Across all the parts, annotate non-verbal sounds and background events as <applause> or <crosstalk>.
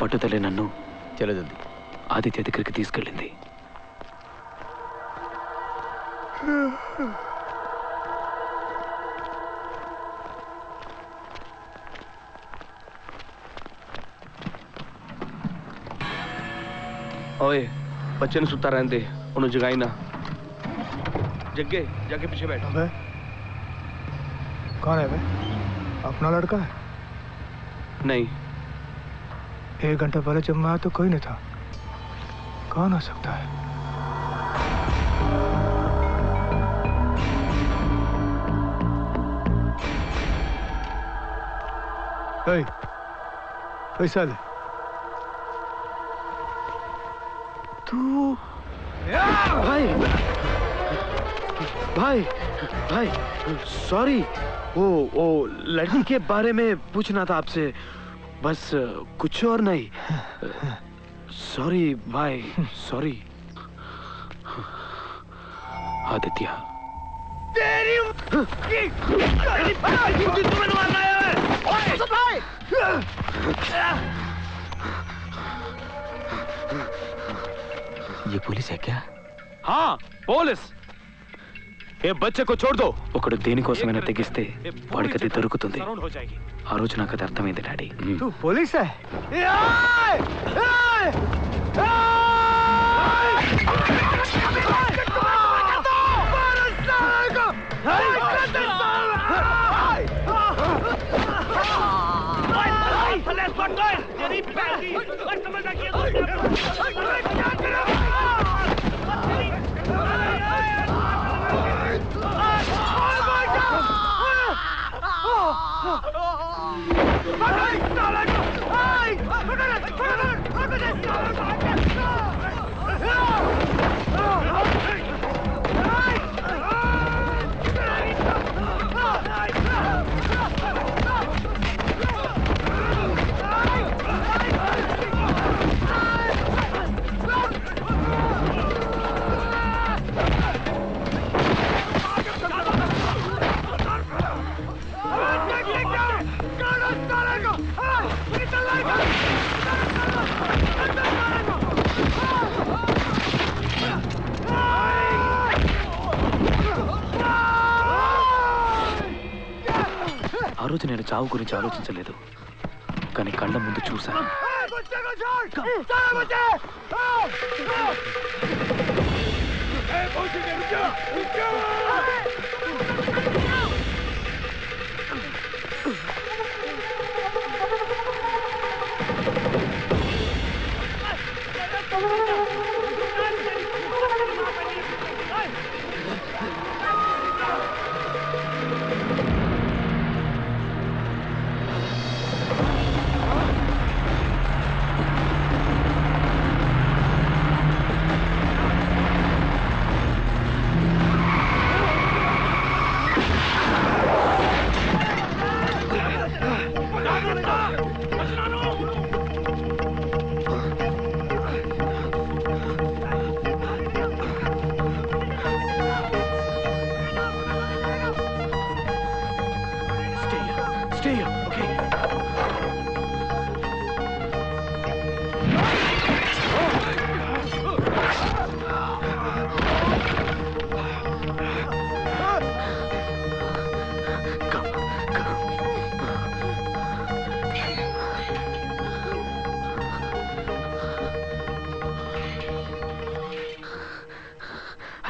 పట్టుదలే నన్ను చలో జల్దీ ఆదిత్య దగ్గరికి తీసుకెళ్ళింది ओए बच्चे ने सुता रहने दे उन्हें जगाई ना जग्गे जाके पीछे बैठ अबे कौन है बे अपना लड़का है नहीं एक घंटे पहले जब मैं आया तो कोई नहीं था। कौन हो सकता है? Hey, पैसा ले तू भाई। भाई भाई सॉरी वो वो लड़की के बारे में पूछना था आपसे। बस कुछ और नहीं। <laughs> सॉरी भाई सॉरी आदित्य। ये पुलिस है क्या? हाँ पुलिस। ఏ బచ్చకు చూడదు ఒకడు దేనికోసమైనా తెగిస్తే వాడికి అది దొరుకుతుంది ఆ రోజు నాకు అది అర్థమైంది డాడీ పోలీసా Verlässt von Gold! Der Dieb Perry! Was soll man da hier? నేను చావు గురించి ఆలోచించలేదు కానీ కళ్ళ ముందు చూశాను Stay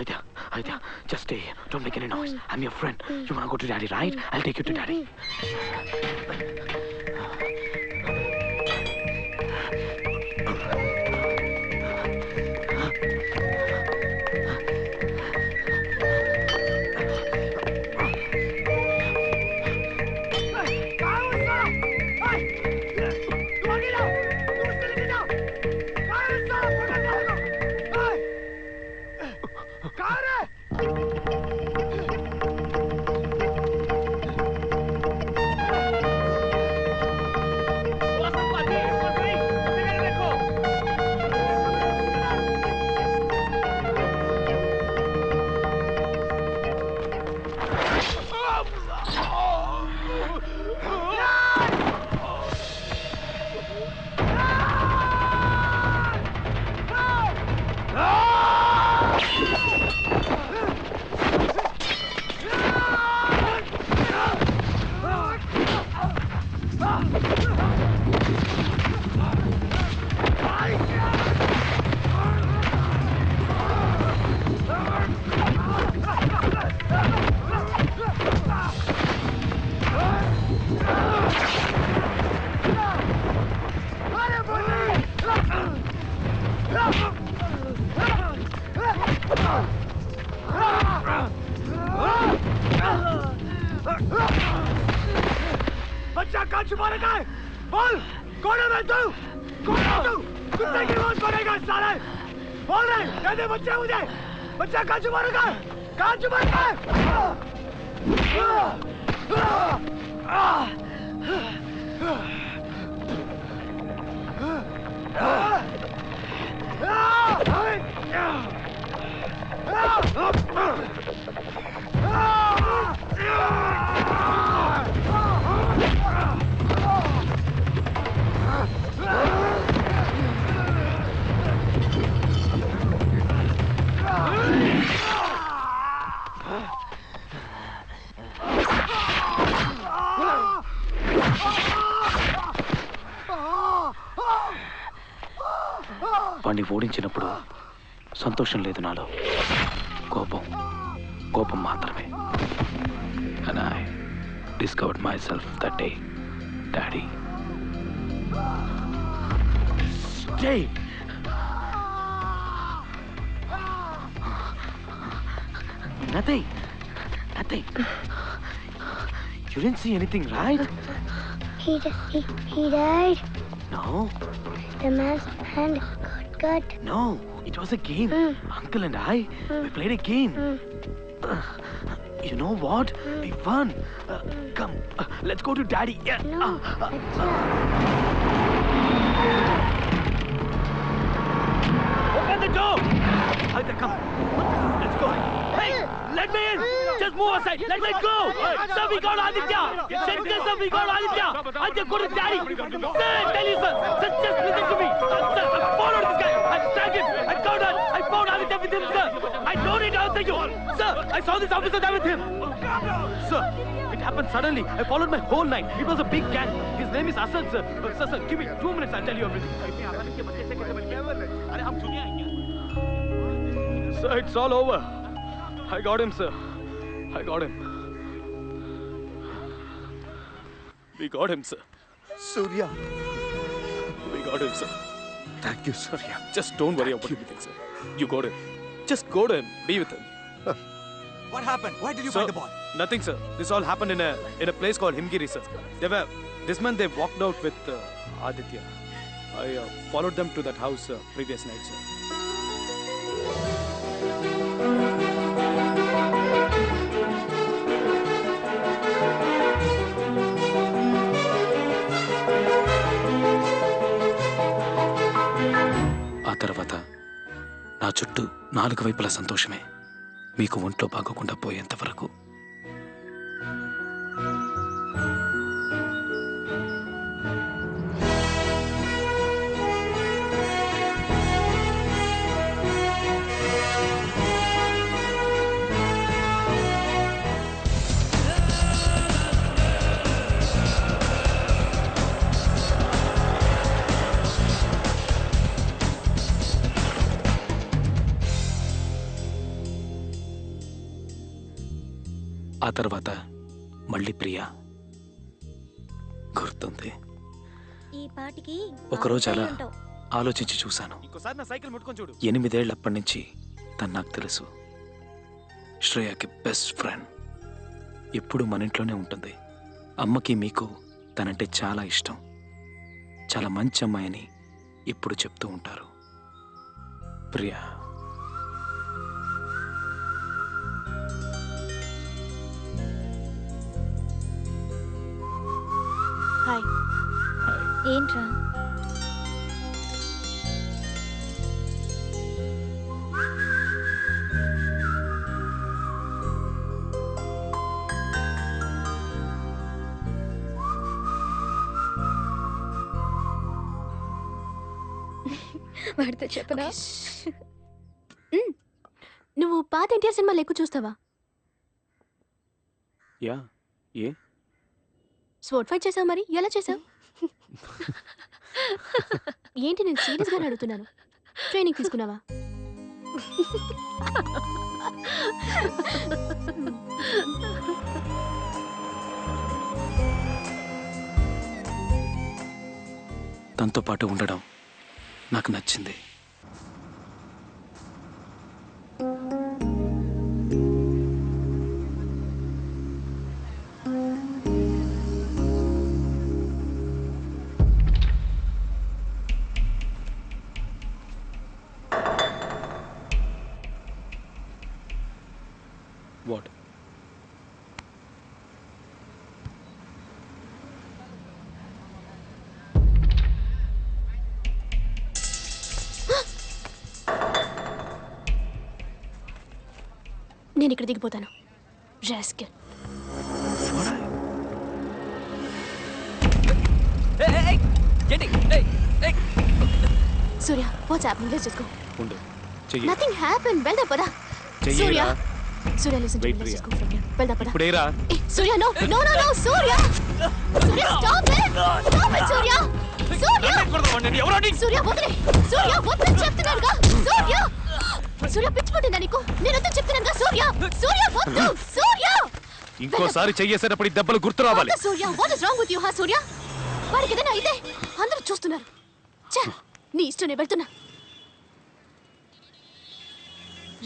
Aida, Aida, just stay here. Don't make any noise. Mm. I'm your friend. You wanna go to daddy, right? Mm. I'll take you to mm-hmm. daddy. Mm-hmm. बच्चा कहाँ छुपा रखा है बोल कौन है मैं तू कौन है तू कुत्ते की मौत करेगा साले बोल रहे दे दे बच्चा मुझे बच्चा कहाँ छुपा रखा है कहाँ छुपा रखा है Ah! సంతోషం లేదు నాలో కోపం కోపం మాత్రమే and I discovered myself that day daddy Stay. Nothing. Nothing. You didn't see anything, right? He, d- he, he died. No, The man's hand cut. no. It was a game. Mm. Uncle and I, we Mm. played a game. Mm. You know what? We won. Uh, come, uh, let's go to daddy. No, Uh, uh, Acha. Open the door! Come. Let's go. Hey, let me in! Just move aside. Let me go! Sir, we got Aditya! Sir, we got Aditya! Aditya, go to daddy! Sir, I tell you, sir! Sir, just listen to me! Sir, I followed this guy! I tracked him! I caught her! I found Aditya with him, sir! I don't need to answer you! Sir, I saw this officer there with him! Sir, it happened suddenly. I followed my whole night. It was a big gang. His name is Asad, sir. Uh, sir, sir, give me two minutes. I'll tell you everything. Sir, it's all over. I got him, sir. I got him. We got him, sir. Surya. We got him, sir. Thank you, sir. Yeah. Just don't worry about anything, sir. You got him. Just go to him. Be with him. <laughs> What happened? Where did you Sir, find the boy? Nothing, sir. This all happened in a in a place called Himgiri, sir. They were this man. They walked out with uh, Aditya. I uh, followed them to that house uh, previous night, sir. నాలుగు వైపుల సంతోషమే. మీకు ఒంట్లో బాగోకుండా పోయేంత వరకు తర్వాత మళ్ళీ ప్రియా. గుర్తుంది. ఈ పాటికి ఒకరోజు అలా. ఆలోచించి చూశాను. ఇంకోసారి నా సైకిల్ ముట్టుకొని చూడు. ఎనిమిదేళ్ళప్పటి నుంచి తను నాకు తెలుసు. శ్రేయకి బెస్ట్ ఫ్రెండ్ ఎప్పుడు మన ఇంట్లోనే ఉంటుంది. అమ్మకి మీకు తనంటే చాలా ఇష్టం. చాలా మంచి అమ్మాయి అని ఇప్పుడు చెప్తూ ఉంటారు. ప్రియా. హాయ్. ఏంట్రా? వాడితో చెప్పనా? మ్. నువ్వు పాత ఎన్టీఆర్ సినిమాలు ఎక్కువ చూస్తావా? యా. ఏ? స్వోట్ ఫైట్ చేసావు మరి? ఎలా చేసావు? ఏంటి నేను సీరియస్ గానే అడుగుతున్నాను? ట్రైనింగ్ తీసుకున్నావా? తనతో పాటు ఉండడం నాకు నచ్చింది. నేను ఇక్కడ దిగిపోతాను. Rascal. Surya what's happening let's just go ఉండు. చెయ్యి. నథింగ్ హ్యాపెన్ వెళ్దా పదా. Surya. Surya listen to me let's Priya. Go from here వెళ్దా పదా. ఇప్పుడేరా ఏ, Surya no no no no Surya. Surya stop it stop it Surya. Surya Surya వదిలే. సూర్య చెప్తున్నానుగా. సూర్య. సూర్య పిచ్చి పట్టిందా నీకు? నేను వద్దని చెప్తున్నానుగా సూర్య! సూర్య వద్దు! సూర్య! ఇంకోసారి చెయ్యేసేటప్పుడు ఈ దెబ్బలు గుర్తు రావాలి. Surya! What is wrong with you హా సూర్య? వాడికి ఏదైనా అయితే అందరూ చూస్తున్నారు. ఛే నీ ఇష్టం నేను వెళ్తున్నా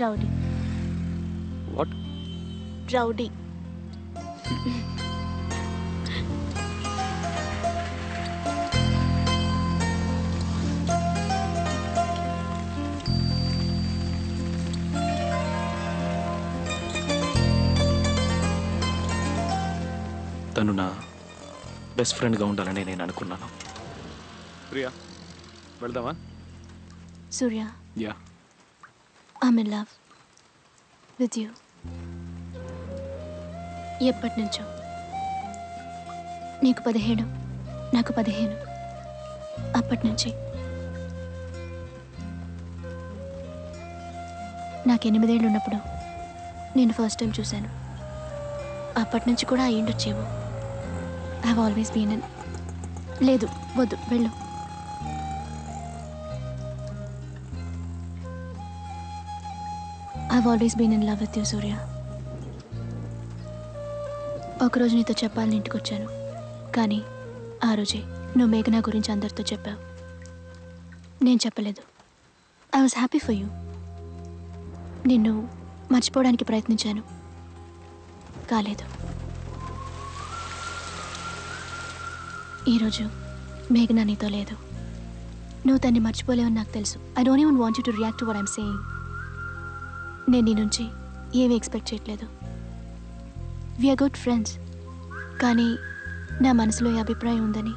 రౌడీ. What rowdy. తను నా బెస్ట్ ఫ్రెండ్గా ఉండాలని నేను అనుకున్నాను. ప్రియా వెళ్దామా? Surya. Yeah. I'm in love with you ఎప్పటి నుంచో. నీకు పదిహేడు నాకు పదిహేను. అప్పటి నుంచి. నాకు ఎనిమిదేళ్ళు ఉన్నప్పుడు నేను ఫస్ట్ టైం చూశాను. అప్పటి నుంచి కూడా అయ్యిండొచ్చేమో హ్యావ్ ఆల్వేస్ బీన్ అన్ లేదు వద్దు వెళ్ళు. I always been in love with you Surya ఒకరోజు నీతో చెప్పాలని ఇంటికి వచ్చాను కానీ ఆ రోజే నువ్వు మేఘనా గురించి అందరితో చెప్పావు. నేను చెప్పలేదు. I was happy for you నిన్ను మర్చిపోవడానికి ప్రయత్నించాను. కాలేదు. ఈరోజు మేఘన నీతో లేదు. నువ్వు తన్ని మర్చిపోలేవని నాకు తెలుసు. I don't even want you to react to what I'm saying నేను నీ నుంచి ఏమీ ఎక్స్పెక్ట్ చేయట్లేదు. వీఆర్ గుడ్ ఫ్రెండ్స్ కానీ నా మనసులో ఈ అభిప్రాయం ఉందని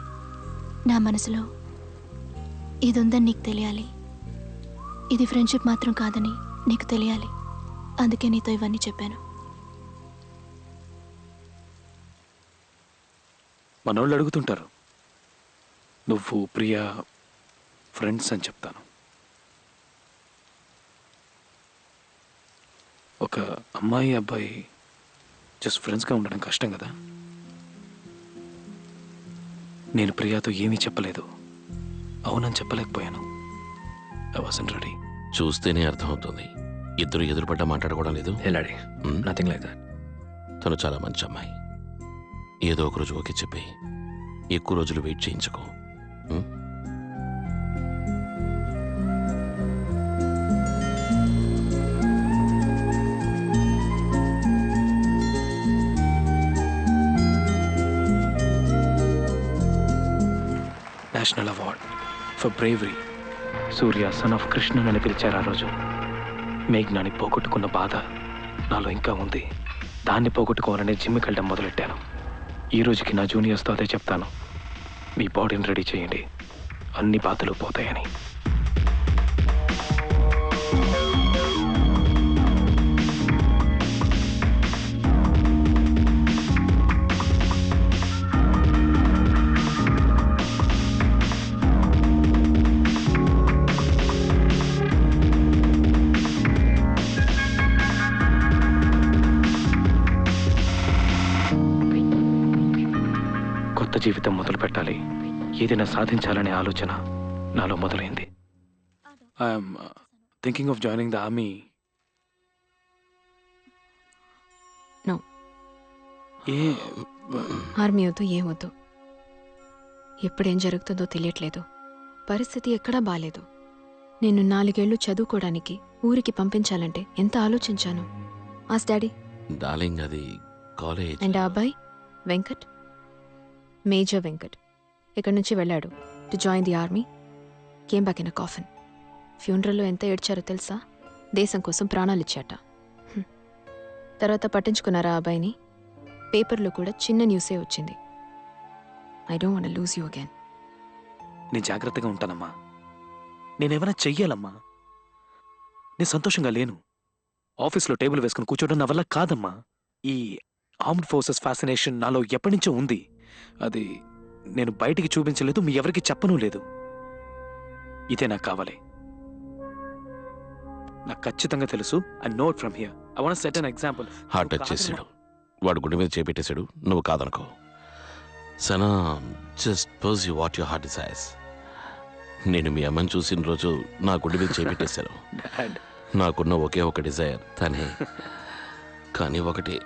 నా మనసులో ఇది ఉందని నీకు తెలియాలి. ఇది ఫ్రెండ్షిప్ మాత్రం కాదని నీకు తెలియాలి. అందుకే నీతో ఇవన్నీ చెప్పాను. మనోళ్ళు అడుగుతుంటారు. నువ్వు ప్రియా ఫ్రెండ్స్ అని చెప్తాను. ఒక అమ్మాయి అబ్బాయి జస్ట్ ఫ్రెండ్స్గా ఉండడం కష్టం కదా. నేను ప్రియాతో ఏమీ చెప్పలేదు. అవునని చెప్పలేకపోయాను. వాసన్ రెడీ. చూస్తేనే అర్థమవుతుంది. ఇద్దరు ఎదురుపడ్డ మాట్లాడుకోవడం లేదు. ఎలాడి నథింగ్ లైక్ దట్ తను చాలా మంచి అమ్మాయి. ఏదో ఒక రోజు ఓకే చెప్పి ఎక్కువ రోజులు wait చేయించకు? National award for bravery. Surya son of Krishnan అని పిలిచారు ఆ రోజు. మేఘ్నాని పోగొట్టుకున్న బాధ నాలో ఇంకా ఉంది. దాన్ని పోగొట్టుకోవాలని జిమ్కి వెళ్ళడం మొదలెట్టాను. ఈ రోజుకి నా జూనియర్స్తో అదే చెప్తాను. మీ బాడీని రెడీ చేయండి. అన్ని బాధలు పోతాయని. ఏదైనా సాధించాలనే ఆలోచన నాలో మొదలైంది. I'm thinking of joining the army No. ఏ ఆర్మీ వద్దు ఏం వద్దు. ఎప్పుడేం జరుగుతుందో తెలియట్లేదు. పరిస్థితి ఎక్కడా బాలేదు. నేను నాలుగేళ్ళు చదువుకోవడానికి ఊరికి పంపించాలంటే ఎంత ఆలోచించాను? ఆస్ డాడీ డార్లింగ్ అది కాలేజ్. అండ్ ఆ అబ్బాయి? వెంకట్? మేజర్ వెంకట్. ఇక్కడి నుంచి వెళ్ళాడు. To join the army. Came back in a coffin. ఫ్యూనరల్లో ఎంత ఏడ్చారో తెలుసా? దేశం కోసం ప్రాణాలు ఇచ్చాట తర్వాత పట్టించుకున్నారా ఆ అబ్బాయిని? పేపర్లో కూడా చిన్న న్యూసే వచ్చింది. I don't want lose you again. నేను జాగ్రత్తగా ఉంటానమ్మా. నేనేమైనా చెయ్యాలమ్మా? నేను సంతోషంగా లేను. ఆఫీస్లో టేబుల్ వేసుకుని కూర్చోవడం నా వల్ల కాదమ్మా. ఈ ఆర్మ్డ్ ఫోర్సెస్ ఫ్యాసినేషన్ నాలో ఎప్పటి నుంచో ఉంది. అది నేను బయటికి చూపించలేదు మీ ఎవరికి చెప్పను లేదు. ఇదే నాకు కావాలి. నాకు ఖచ్చితంగా తెలుసు I note from here I want set an example heart touch చేశాడు వాడు గుండె మీద చేపెట్టేశాడు నువ్వు కాదనుకో. Sana just pursue what your heart desires నేను మీ అమ్మని చూసిన రోజు నా గుండె మీద చేపెట్టేశారు. డాడ్ నాకున్న ఒకే ఒక డిజైర్ తనే. కానీ ఒకటి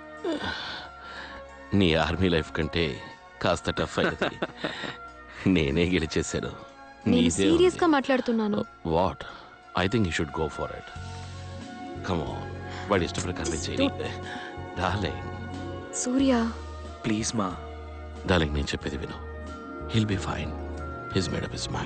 నీ ఆర్మీ లైఫ్ కంటే కాస్త టఫ్ అయ్యేది నేనే గెలిచేశాను. నేను సీరియస్గా మాట్లాడుతున్నాను. What I think you should go for it come on వాడి ఇష్ట ప్రకారమే చేయి డార్లింగ్ సూర్య. ప్లీజ్ మా డార్లింగ్ నేను చెప్పేది విను. He'll be fine he's made up his mind